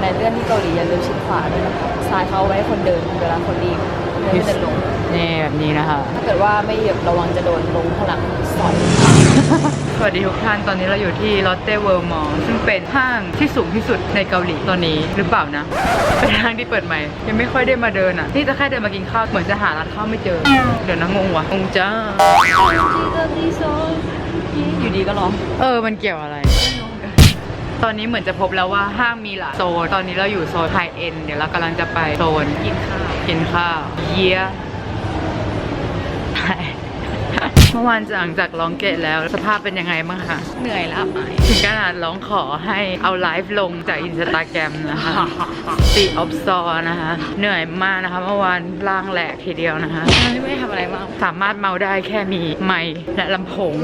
ไดเลื่อนที่เกาหลีอย่าลืมชิดขวาด้วยนะคะซ้ายเขาเอาไว้ให้คนเดินเวลาคนรีบเดินไม่เดินลง นี่แบบนี้นะคะ ถ้าเกิดว่าไม่เหยียบระวังจะโดนลงข้างหลังสอยสวัสดีทุกท่าน ตอนนี้เราอยู่ที่ Lotte World Mall ซึ่งเป็นห้างที่สูงที่สุดในเกาหลีตอนนี้หรือเปล่านะ เป็นห้างที่เปิดใหม่ ยังไม่ค่อยได้มาเดินอะ นี่จะแค่เดินมากินข้าว เหมือนจะหาร้านข้าวไม่เจอ เดี๋ยวนะงงว่ะงงจ้าอยู่ดีก็ร้อง เออ มันเกี่ยวอะไร ตอนนี้เหมือนจะพบแล้วว่าห้างมีหลายโซน ตอนนี้เราอยู่โซนไฮเอ็นเดี๋ยวเรากำลังจะไปโซนกินข้าวกินข้าวเยีย เมื่อวานหลังจากร้องเกตแล้วสภาพเป็นยังไงบ้างคะเหนื่อยแล้วไหมถึงขนาดร้องขอให้เอาไลฟ์ลงจากอินสตาแกรมนะคะตีออฟซอนะคะ เหนื่อยมากนะคะ เมื่อวานล่างแหลกทีเดียวนะคะไม่ได้ทำอะไรมากสามารถเมาได้แค่มีไมค์และลำโพง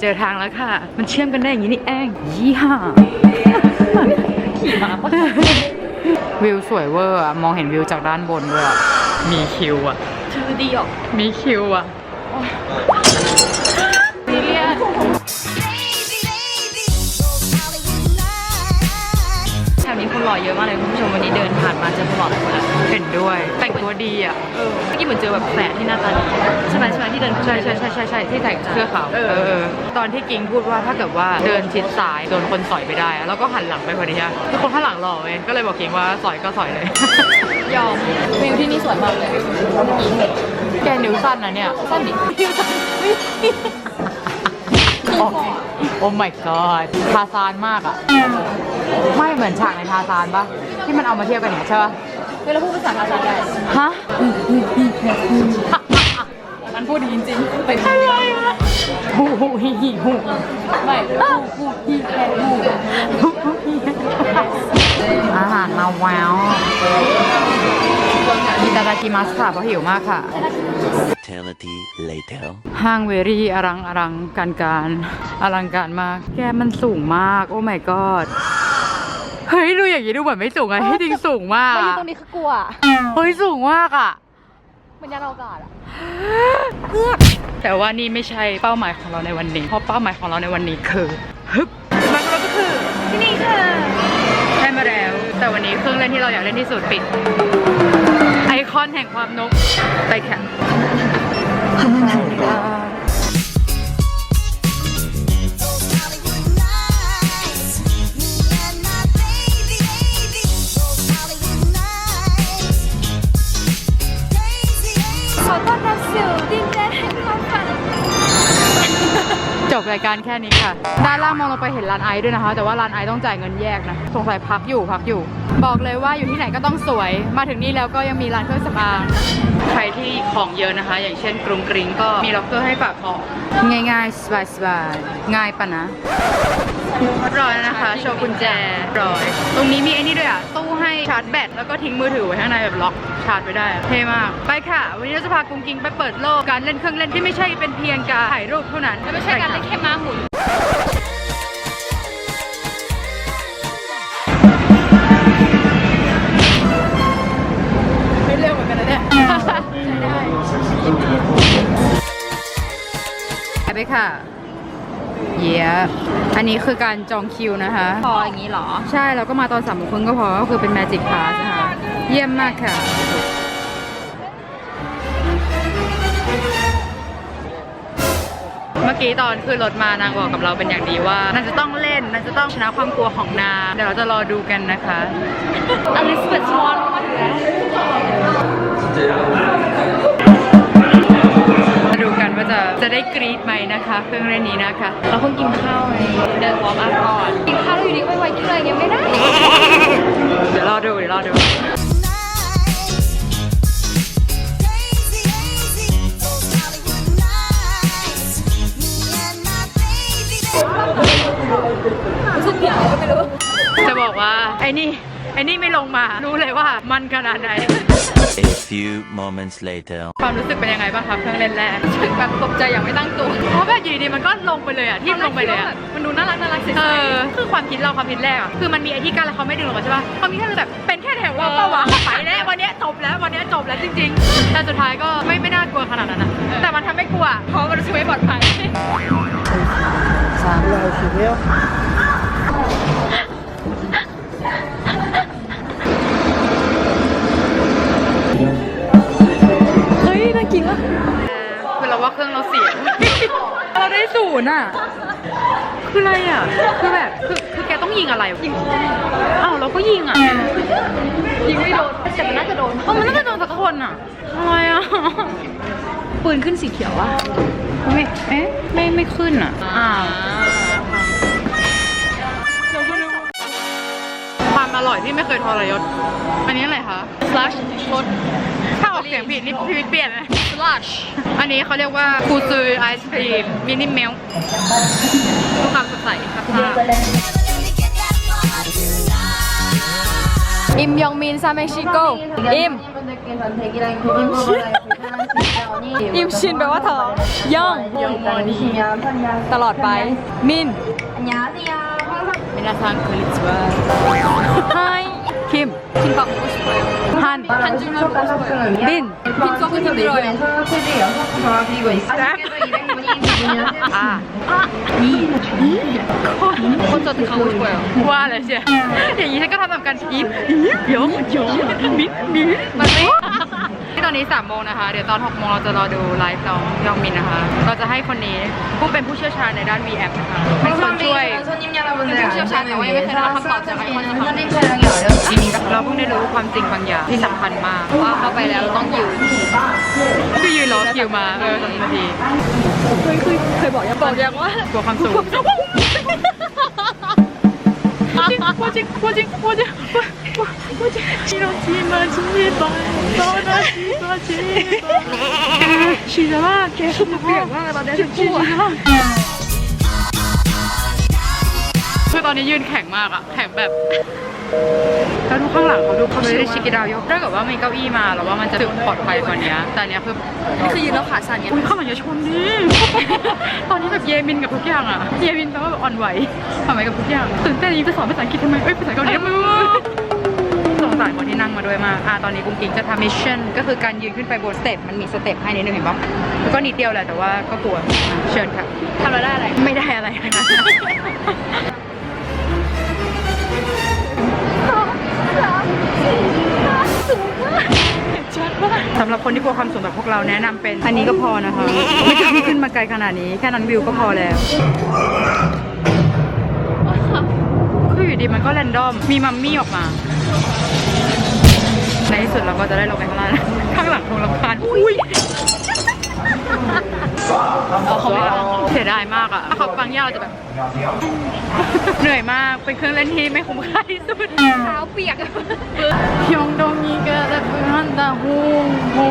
เจอทางแล้วค่ะ มันเชื่อมกันได้อย่างนี้นี่เองยี่ห้าขี่ม้าปะวิวสวยเวอร์อะมองเห็นวิวจากด้านบนด้วยอะมีคิวอะชื่อดีออกมีคิวอะ ล่อเยอะมากเลยคุณผู้ชมวันนี้เดินผ่านมาเจอคนหล่อหลายคนแล้วเห็นด้วย แต่งตัวดีอะเออเมื่อกี้เหมือนเจอแบบแฝดที่หน้าตาดีใช่ไหมใช่ไหมที่เดินใช่ใช่ใช่ใช่ใช่ที่ใส่เสื้อขาวเออเออตอนที่กิงพูดว่าถ้าเกิดว่าเดินชิดซ้ายโดนคนสอยไปได้อะแล้วก็หันหลังไปพอดีอะทุกคนข้างหลังหล่อเว้ยก็เลยบอกกิงว่าสอยก็สอยเลย ยอมวิวที่นี่สวยมากเลยเมื่อกี้เห็นแกนิ้วสั้นนะเนี่ยสั้นดิวิวสั้น โอ้โอ้ my god ทาซานมากอะไม่เหมือนฉากในทาซานปะที่มันเอามาเทียบกันเนี่ยใช่ปะเวลาพูดภาษาภาษาได้ฮะมันพูดดีจริงๆเป็นอะไรวะฮูฮูฮิฮิฮูไม่พูดพูดที่แค่พูดอาหารมาแววอิตาดากิมัสค่ะเพราะหิวมากค่ะ Eternity later. ห้างเวรี่อลังอลังการการอลังการมาก แกมันสูงมาก โอ้ my god เฮ้ยดูอย่างนี้ดูเหมือนไม่สูงอะที่จริงสูงมากมาอยู่อะตรงนี้คือกลัวเฮ้ยสูงมากอะมันยานอวกาศอะแต่ว่านี่ไม่ใช่เป้าหมายของเราในวันนี้ เพราะเป้าหมายของเราในวันนี้คือฮึบมันก็คือที่นี่ค่ะได้มาแล้ว แต่วันนี้เครื่องเล่นที่เราอยากเล่นที่สุดปิด ไอคอนแห่งความนก ไปค่ะ จบรายการแค่นี้ค่ะ ด้านล่างมองลงไปเห็นร้านไอซ์ด้วยนะคะ แต่ว่าร้านไอซ์ต้องจ่ายเงินแยกนะ สงสัยพักอยู่พักอยู่ บอกเลยว่าอยู่ที่ไหนก็ต้องสวย มาถึงนี่แล้วก็ยังมีร้านเครื่องสำอาง ใครที่ของเยอะนะคะ อย่างเช่นกรุงกริงก็มีล็อกเกอร์ให้ฝากของ ง่ายๆสบายๆง่ายปะนะ ร้อยแล้วนะคะ โชว์กุญแจร้อย ตรงนี้มีไอ้นี่ด้วยอะ ตู้ให้ชาร์จแบต แล้วก็ทิ้งมือถือไว้ข้างในแบบล็อกชาร์จไว้ได้อะเท่มาก ไปค่ะ วันนี้เราจะพากรุงกริงไปเปิดโลก การเล่นเครื่องเล่นที่ไม่ใช่เป็นเพียงการถ่ายรูปเท่านั้นและไม่ใช่การเล่นแค่ม้าหมุนไม่เร็วเหมือนกันนะเนี่ยไปค่ะ เย้อันนี้คือการจองคิวนะคะ พออย่างนี้เหรอ ใช่เราก็มาตอนสามโมงครึ่งก็พอ ก็คือเป็น Magic Pass นะคะ เยี่ยมมากค่ะ เมื่อกี้ตอนขึ้นรถมานางบอกกับเราเป็นอย่างดีว่านางจะต้องเล่นนางจะต้องชนะความกลัวของนาง เดี๋ยวเราจะรอดูกันนะคะอลิซาเบธสวอนมาถึงแล้ว ได้กรี๊ดไหมนะคะเครื่องเล่นนี้นะคะ เราเพิ่งกินข้าวไงเดินวอร์มอัพก่อนกินข้าวแล้วอยู่ดีไปไวกินเลยยังไม่ได้ เดี๋ยวรอดูเดี๋ยวรอดูทุกอย่างก็ไม่รู้จะบอกว่าไอ้นี่ไอ้นี่ไม่ลงมารู้เลยว่ามันขนาดไหน A few moments later. ความรู้สึกเป็นยังไงบ้างครับเครื่องเล่นแรกถึงแบบตกใจอย่างไม่ตั้งตัว เพราะแบบอยู่ดีๆมันก็ลงไปเลยอะที่ลงไปเลยอะมันดูน่ารักน่ารักใสเออคือความคิดเราความคิดแรกอะคือมันมีไอ้ที่กั้นแล้วเขาไม่ดึงลงมาใช่ป่ะความคิดแค่แบบเป็นแค่แถวว่าเป้าวะไปแล้ววันเนี้ยจบแล้ววันเนี้ยจบแล้วจริง ๆ แต่สุดท้ายก็ไม่ไม่น่ากลัวขนาดนั้นนะแต่มันทำให้กลัวเพราะมันรู้สึกไม่ปลอดภัย สาม คือเราว่าเครื่องเราเสีย เราได้ศูนย์อะ คืออะไรอะ คือแบบ คือคือแกต้องยิงอะไรยิงอ้าวเราก็ยิงอะ ยิงไม่โดน แต่มันน่าจะโดนเออมันน่าจะโดนสักคนอะทำไมอะ ปืนขึ้นสีเขียวอะ ไม่ เอ๊ะ ไม่ ไม่ขึ้นอะ อ้าว ความอร่อยที่ไม่เคยทรยศ อันนี้อะไรคะ slash รถถ้าออกเสียงผิดนี่พี่วิทย์เปลี่ยนเลย slash อันนี้เขาเรียกว่าคูซือไอศครีมมินิเมลดูความสดใสครับค่ะอิมยองมินซาเมชิโกอิมอิมชินแปลว่าท้องย่องตลอดไปมิน มินาซังคุริจิวะไฮคิมคิมบักโอสโกยฮันฮันจุนมาโอสโกยบินคิมโซกุทิมโรยอ่าคนจดเขาโอสโกยว่าอะไรเชียอย่าง นี้ฉันก็ทำแบบกันอีฟอีฟยงยงมิดมิดมันไม่ที่ตอนนี้3โมงนะคะ เดี๋ยวตอน6โมงเราจะรอดูไลฟ์น้องยองมินนะคะ เราจะให้คนนี้ผู้เป็นผู้เชี่ยวชาญในด้าน VF นะคะเป็นคนช่วยผู้เชี่ยวชาญแต่ว่ายังไม่เคยได้รับคำตอบจากไอคอนสักครั้งเราเพิ่งได้รู้ความจริงบางอย่างที่สำคัญมากว่าเข้าไปแล้วเราต้องยืนคือยืนรอคิวมาเออสองนาทีเคยเคยเคยบอกยังบอกยังว่ากลัวความสูงจริงว่าจริงว่าจริงว่าจริงว่าจริง ชิโนชิมาชิบะโซนชิบะชิบะชิบะแกชุบเปียกมากตอนนี้ฉันพูดคือตอนนี้ยืนแข็งมากอะแข็งแบบแล้วดูข้างหลังเขาดูเขาไม่ได้ชิกิดาวยกถ้าเกิดว่ามีเก้าอี้มาเราว่ามันจะรู้สึกปลอดภัยกว่านี้แต่เนี้ยคือนี่คือยืนแล้วขาสั่นไงอุ้ยเข้ามาอย่าชนดิตอนนี้แบบเยมินกับทุกอย่างอะเยมินแปลว่าแบบอ่อนไหวทำไมกับทุกอย่างตื่นเต้นยิ่งจะสอนภาษาอังกฤษทำไมเอ้ยภาษาเกาหลีไมวะ สงสารคนที่นั่งมาด้วยมากอะตอนนี้กุ้งกิ๊งจะทำมิชชั่นก็คือการยืนขึ้นไปบนสเต็ปมันมีสเต็ปให้นิดนึงเห็นปะแล้วก็นิดเดียวแหละแต่ว่าก็กลัวอะเชิญค่ะทำแล้วได้อะไร ไม่ได้อะไรนะคะสำหรับคนที่กลัวความสูงแบบพวกเราแนะนำเป็นอันนี้ก็พอนะคะ ไม่ต้องขึ้นมาไกลขนาดนี้ แค่นั้นวิวก็พอแล้ว ดีมันก็แรนดอม มีมัมมี่ออกมา ในที่สุดเราก็จะได้ลงไปข้างล่างข้างหลังคงรำคาญอุ้ย เขาไม่ฟังเสียดายมากอะถ้าเขาฟังยากเราจะแบบ เหนื่อยมาก เป็นเครื่องเล่นที่ไม่คุ้มค่าที่สุดเท้าเปียกยองดงยีเกะและเพื่อนตาฮูฮู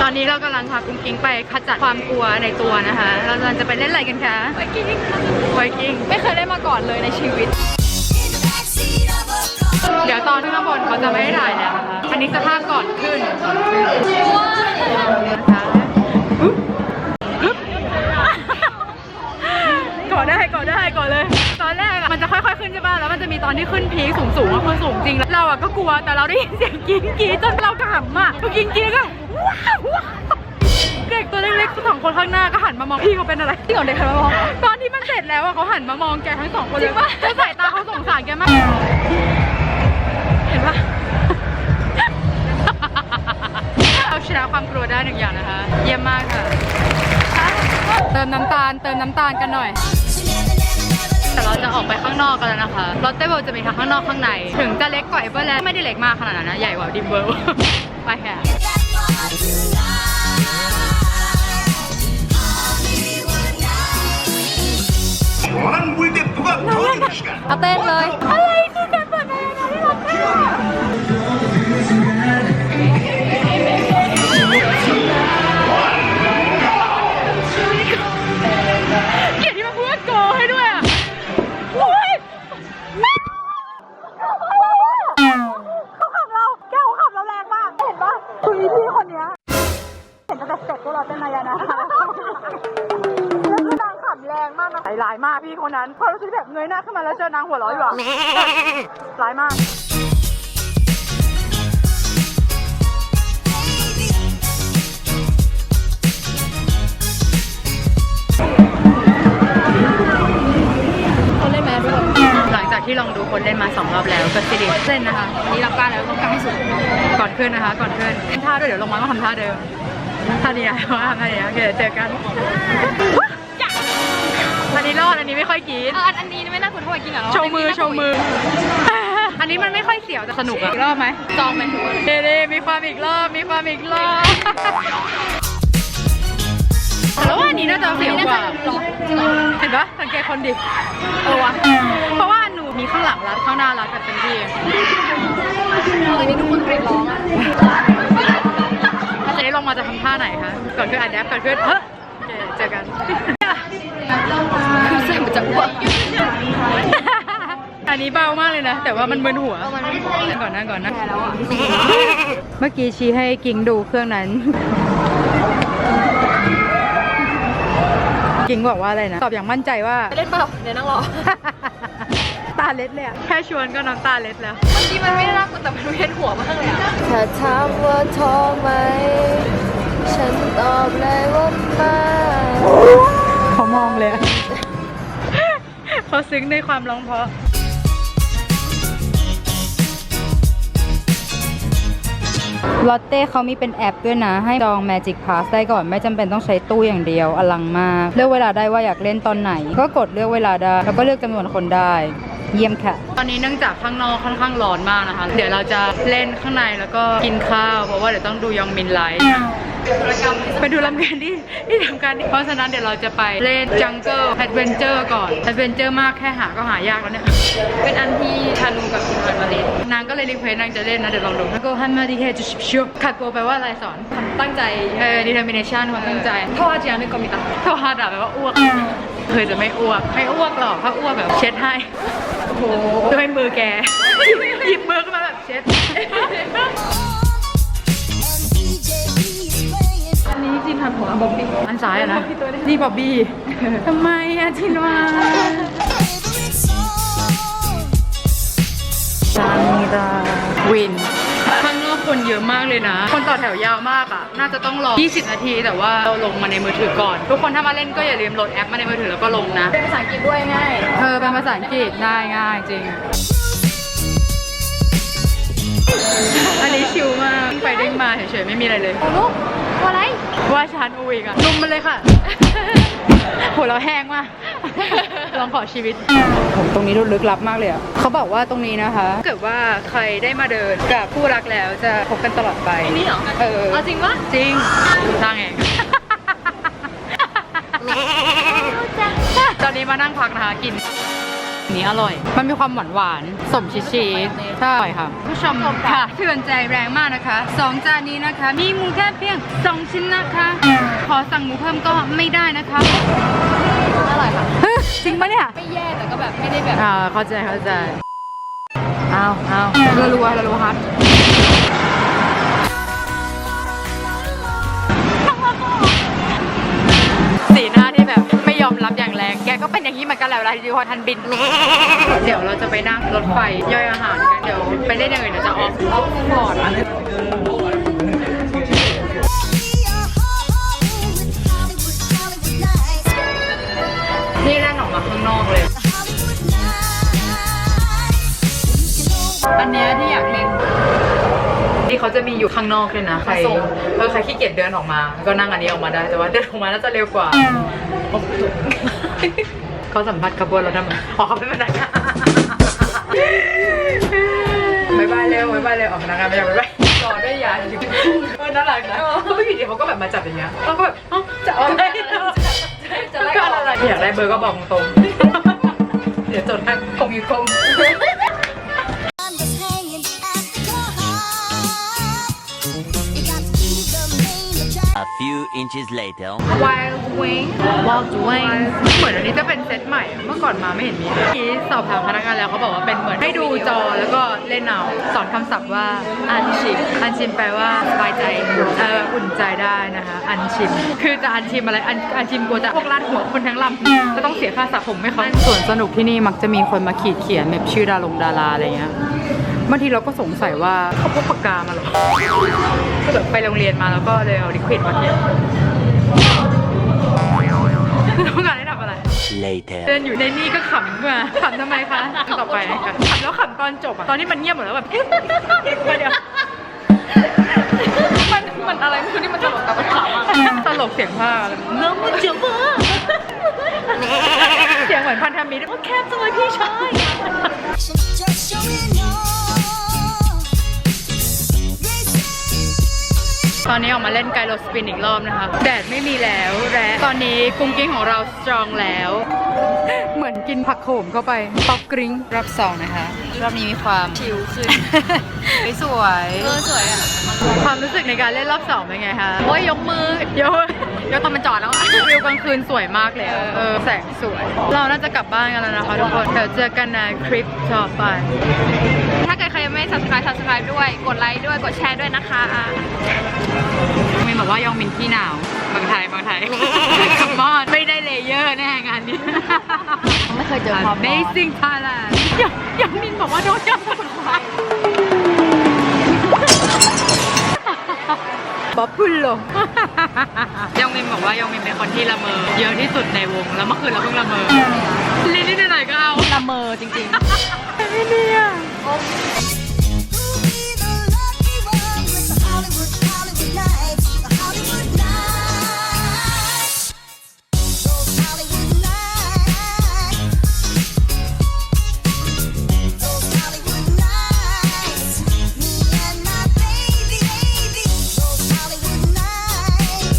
ตอนนี้เรากำลังพากุ้งกิ้งไปขจัดความกลัวในตัวนะคะ เรากำลังจะไปเล่นอะไรกันคะไวกิ้งไวกิ้งไม่เคยได้มาก่อนเลยในชีวิต เดี๋ยวตอนข้างบนเขาจะไม่ได้ถ่ายแล้วนะคะ อันนี้สภาพก่อนขึ้นนะคะอุ๊บอุ๊บ ก่อนได้ก่อนได้ก่อนเลย ตอนแรกอะมันจะค่อยๆขึ้นใช่ป่ะแล้วมันจะมีตอนที่ขึ้นพีคสูงๆอะคือสูงจริงแล้วเราอะก็กลัวแต่เราได้ยินเสียงกรี๊ดกรี๊ดจนเราขำอะพอกินกรี๊ดก็ว้าวว้าวเด็กตัวเล็กๆสองคนข้างหน้าก็หันมามองพี่เขาเป็นอะไรที่ของเด็กใครมามองตอนที่มันเสร็จแล้วอะเขาหันมามองแกทั้งสองคนเลยจริงปะแล้วสายตาเขาสงสารแกมากเห็นปะ นะความกลัวได้หนึ่งอย่างนะคะ เยี่ยมมากค่ะ เติมน้ำตาลเติมน้ำตาลกันหน่อย แต่เราจะออกไปข้างนอกกันแล้วนะคะรถเต้เบลจะมีทั้งข้างนอกข้างใน ถึงจะเล็กกว่าเอเวอร์แล้วไม่ได้เล็กมากขนาดนั้นนะ ใหญ่กว่าดิมเบิลไปค่ะเอาเต้นเลย ร้ายมากเขาเล่นแมสด้วยหลังจากที่เราองดูคนเล่นมาสองรอบแล้วก็สิริเล่นนะคะอันนี่รับกล้าแล้วต้องกล้าให้สุด ก่อนขึ้นนะคะ ก่อนขึ้นทำท่าด้วยเดี๋ยวลงมาก็ทำท่าเดิมท่านี้นะว่าทำท่านี้นะโอเคเดี๋ยวเจอกันอันนี้รอดอันนี้ไม่ค่อยกรีดอันอันนี้ไม่น่ากลัวเท่าไหร่กินเหรอโชว์มือโชว์มือ อันนี้มันไม่ค่อยเสียวแต่สนุกอะอีกรอบไหมจองไหมทุกคนเด้ๆมีความอีกรอบ มีความอีกรอบแล้วว่าอันนี้น่าจะเสียวกว่าหรอจริงเหรอเห็นปะสังเกตคนดิเออวะเพราะว่าหนูมีข้างหลังรัดข้างหน้ารัดกันเต็มที่อันนี้ทุกคนกรีดร้องอะถ้าจะได้ลงมาจะทำท่าไหนคะก่อนขึ้นอันแดปก่อนขึ้นเฮ้ยโอเคเจอกันคือใส่มาจากหัว อันนี้เบามากเลยนะ แต่ว่ามันมึนหัวมันไม่ใช่นั่งก่อนนั่งก่อนนะแพ้แล้วอะเมื่อกี้ชี้ให้กิงดูเครื่องนั้น กิงบอกว่าอะไรนะ ตอบอย่างมั่นใจว่า เล่นเปล่า เดี๋ยวนั่งรอ ตาเล็ดเลยอะแค่ชวนก็น้ำตาเล็ดแล้วเมื่อกี้มันไม่ได้น่ากลัวแต่มันเวียนหัวมากเลยอะถ้าถามว่าท้อไหม ฉันตอบเลยว่าไม่เขามองเลยอะเขาซึ้งในความร้องเพราะ ลอตเต้เขามีเป็นแอปด้วยนะ ให้จอง Magic Pass ได้ก่อนไม่จำเป็นต้องใช้ตู้อย่างเดียว อลังมาก เลือกเวลาได้ว่าอยากเล่นตอนไหน ก็กดเลือกเวลาได้ แล้วก็เลือกจำนวนคนได้ เยี่ยมค่ะ ตอนนี้เนื่องจากข้างนอกค่อนข้างร้อนมากนะคะ เดี๋ยวเราจะเล่นข้างในแล้วก็กินข้าว เพราะว่าเดี๋ยวต้องดูยองมินไลฟ์ ไปดูลำเรียนที่ที่ทำการเพราะฉะนั้นเดี๋ยวเราจะไปเล่นจังเกิลแอดเวนเจอร์ก่อนแอดเวนเจอร์มากแค่หาก็หายากแล้วเนี่ยเป็นอันที่ธนูกับคิมเบอร์มาเล่นนางก็เลยรีเควสนางจะเล่นนะเดี๋ยวลองดูแล้วก็ฮันมาดีเฮจุชิวขัดโปรแปลว่าอะไรสอนตั้งใจเออ determination ความตั้งใจเพราะว่าจียนนึกก็มีตาถ้าฮาดาแปลว่าอ้วกเคยจะไม่อ้วกไม่อ้วกหรอกถ้าอ้วกแบบเช็ดให้โอ้โหด้วยมือแกหยิบมือขึ้นมาแบบเช็ด อันนี้จีนทันหัวบ๊อบบี้อันซ้ายอะนะนี่บ๊อบบี้ทำไมอะทินวาซานิดาวินข้างนอกคนเยอะมากเลยนะ คนต่อแถวยาวมากอะน่าจะต้องรอ 20 นาที แต่ว่าเราลงมาในมือถือก่อน ทุกคนถ้ามาเล่นก็อย่าลืมโหลดแอปมาในมือถือแล้วก็ลงนะ เป็นภาษาอังกฤษด้วยง่าย เออ เป็นภาษาอังกฤษได้ง่ายจริง อันนี้ชิลมากวิ่งไปเด้งมาเฉยๆไม่มีอะไรเลยลูกว่า อะไร ว่าชันอูอีกอะลุมมันเลยค่ะหัวเราะแห้งมากลองขอชีวิต ผมตรงนี้ดูลึกลับมากเลยอะเขาบอกว่าตรงนี้นะคะถ้าเกิดว่าใครได้มาเดินกับคู่รักแล้วจะพบกันตลอดไปนี่เหรอเออเอาจริงปะจริงสร้างเองตอนนี้มานั่งพักนะคะกินอั นนี้อร่อย มันมีความหวานหวานๆสมชีสชีสใช่ค่ะผู้ชมค่ะเถื่อนใจแรงมากนะคะสองจานนี้นะคะ มีหมูแค่เพียงสองชิ้นนะคะ ขอสั่งหมูเพิ่มก็ไม่ได้นะคะอร่อยค่ะจริงปะเนี่ยไม่แย่แต่ก็แบบไม่ได้แบบอ่าเข้าใจเข้าใจอ้าวอ้าวรัวรัวรัวฮัท อมรับอย่างแรง แกก็เป็นอย่างนี้เหมือนกันแหละเวลาที่พอทันบิน เดี๋ยวเราจะไปนั่งรถไฟย่อยอาหารกัน เดี๋ยวไปเล่นอย่างอื่นเดี๋ยวจะออฟออฟฟอร์ดนี่แล่นออกมาข้างนอกเลย อันเนี้ยที่อยากเล่นที่เขาจะมีอยู่ข้างนอกเลยนะ ใคร เออ ใครขี้เกียจเดินออกมา ก็นั่งอันนี้ออกมาได้ แต่ว่าเดินออกมาน่าจะเร็วกว่า เขาสัมผัสขบวนเราทำไมอ๋อเขาเป็นพนักงานบายบายเร็วบายบายเร็วออกพนักงานไปยังบายบายต่อด้วยยาอยู่เออน่ารักนะเขาไม่อยู่ดีเขาก็แบบมาจับอย่างเงี้ยเราก็แบบเอ้าจะเอาอะไรจะไล่ก็ออกอะไรอยากได้เบอร์ก็บอกตรงๆเดี๋ยวจดให้คงอยู่คง few inches later. Wild Wing Wild Wing เหมือนอันนี้จะเป็นเซตใหม่อะเมื่อก่อนมาไม่เห็นมีเลยที่สอบถามพนักงานแล้วเขาบอกว่าเป็นเหมือนให้ดูจอแล้วก็เล่นเอาสอนคำศัพท์ว่าอันชิม อันชิมแปลว่าสบายใจเอออุ่นใจได้นะคะ อันชิม คือจะอันชิมอะไร อันอันชิมกลัวจะพวกลาดหัวคนทั้งลำจะต้องเสียค่าสระผมไม่เขาส่วนสนุกที่นี่มักจะมีคนมาขีดเขียนแบบชื่อดารงดาราอะไรเงี้ย บางทีเราก็สงสัยว่าเขาพกปากกามาเหรอก็แบบไปโรงเรียนมาแล้วก็เลยเอาลิควิดมาเขียนต้องการให้ทำอะไร later. เดินอยู่ในนี่ก็ขำมาขำทำไมคะต่อไปค่ะขำแล้วขำตอนจบอะตอนนี้มันเงียบหมดแล้วแบบมาเดี๋ยวมันมันอะไรไม่รู้ที่มันตลกแต่มันขำอะตลกเสียงผ้าอะไรเนื้อมันเจียวผ้าเสียงเหมือนพันธมิตรว่าแคบจังเลยพี่ชาย ตอนนี้ออกมาเล่นไกโลสปินอีกรอบนะคะ แดดไม่มีแล้วและตอนนี้กุ้งกิ้งของเราสตรองแล้ว เหมือนกินผักโขมเข้าไป ป๊อกกริ้งรอบสองนะคะ รอบนี้มีความชิวขึ้นไม่สวยเออสวยอะ ความรู้สึกในการเล่นรอบสองเป็นไงคะโอ้ยยกมือยกยกตอนมันจอดแล้วอะวิวกลางคืนสวยมากเลยอะเออแสงสวย เราน่าจะกลับบ้านกันแล้วนะคะทุกคนเดี๋ยวเจอกันในคลิปต่อไป ถ้าเกิดใครยังไม่ subscribe subscribe ด้วย กดไลค์ด้วย กดแชร์ด้วยนะคะมินบอกว่ายองมินขี้หนาวบางไทยบางไทยกลับบ้านไม่ได้เลเยอร์แน่งานนี้ ไม่เคยเจอความร้อน Amazing Thailand ยังยังมินบอกว่าโดนยังบ๊อบพุลโลยองมินบอกว่ายองมินเป็นคนที่ละเมอเยอะที่สุดในวงแล้วเมื่อคืนเราเพิ่งละเมอลินนิดหน่อยก็เอาละเมอจริงไม่เนี่ย Hoşçakalın.